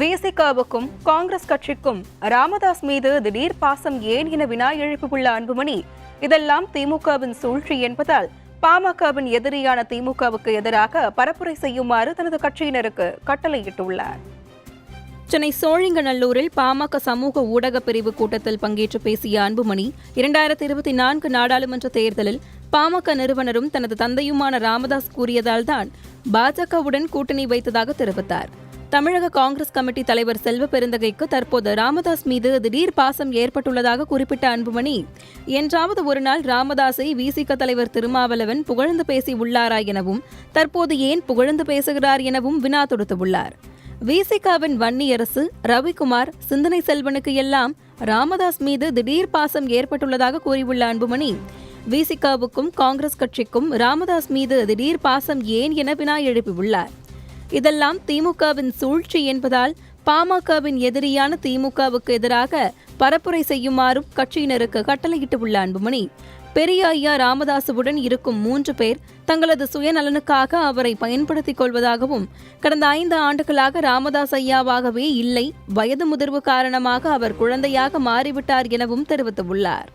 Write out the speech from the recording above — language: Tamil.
விசிகாவுக்கும் காங்கிரஸ் கட்சிக்கும் ராமதாஸ் மீது திடீர் பாசம் ஏன் என வினா எழுப்பியுள்ள அன்புமணி இதெல்லாம் திமுகவின் சூழ்ச்சி என்பதால் பாமகவின் எதிரியான திமுகவுக்கு எதிராக பரப்புரை செய்யுமாறு தனது கட்சியினருக்கு கட்டளையிட்டுள்ளார். சென்னை சோழிங்கநல்லூரில் பாமக சமூக ஊடக பிரிவு கூட்டத்தில் பங்கேற்று பேசிய அன்புமணி இரண்டாயிரத்தி இருபத்தி நான்கு நாடாளுமன்ற தேர்தலில் பாமக நிறுவனரும் தனது தந்தையுமான ராமதாஸ் கூறியதால்தான் பாஜகவுடன் கூட்டணி வைத்ததாக தெரிவித்தார். தமிழக காங்கிரஸ் கமிட்டி தலைவர் செல்வ பெருந்தகைக்கு தற்போது ராமதாஸ் மீது திடீர் பாசம் ஏற்பட்டுள்ளதாக குறிப்பிட்ட அன்புமணி. என்றாவது ஒருநாள் ராமதாஸை விசிக தலைவர் திருமாவளவன் புகழ்ந்து பேசி உள்ளாரா எனவும் தற்போது ஏன் புகழ்ந்து பேசுகிறார் எனவும் வினா தொடுத்துள்ளார். விசிகாவின் வன்னியரசு ரவிக்குமார் சிந்தனை செல்வனுக்கு எல்லாம் ராமதாஸ் மீது திடீர் பாசம் ஏற்பட்டுள்ளதாக கூறியுள்ள அன்புமணி விசிகாவுக்கும் காங்கிரஸ் கட்சிக்கும் ராமதாஸ் மீது திடீர் பாசம் ஏன் என வினா எழுப்பியுள்ளார். இதெல்லாம் திமுகவின் சூழ்ச்சி என்பதால் பாமகவின் எதிரியான திமுகவுக்கு எதிராக பரப்புரை செய்யுமாறும் கட்சியினருக்கு கட்டளையிட்டுள்ள அன்புமணி பெரிய ஐயா ராமதாசுவுடன் இருக்கும் மூன்று பேர் தங்களது சுயநலனுக்காக அவரை பயன்படுத்திக் கொள்வதாகவும் கடந்த ஐந்து ஆண்டுகளாக ராமதாஸ் ஐயாவாகவே இல்லை வயது முதிர்வு காரணமாக அவர் குழந்தையாக மாறிவிட்டார் எனவும் தெரிவித்துள்ளார்.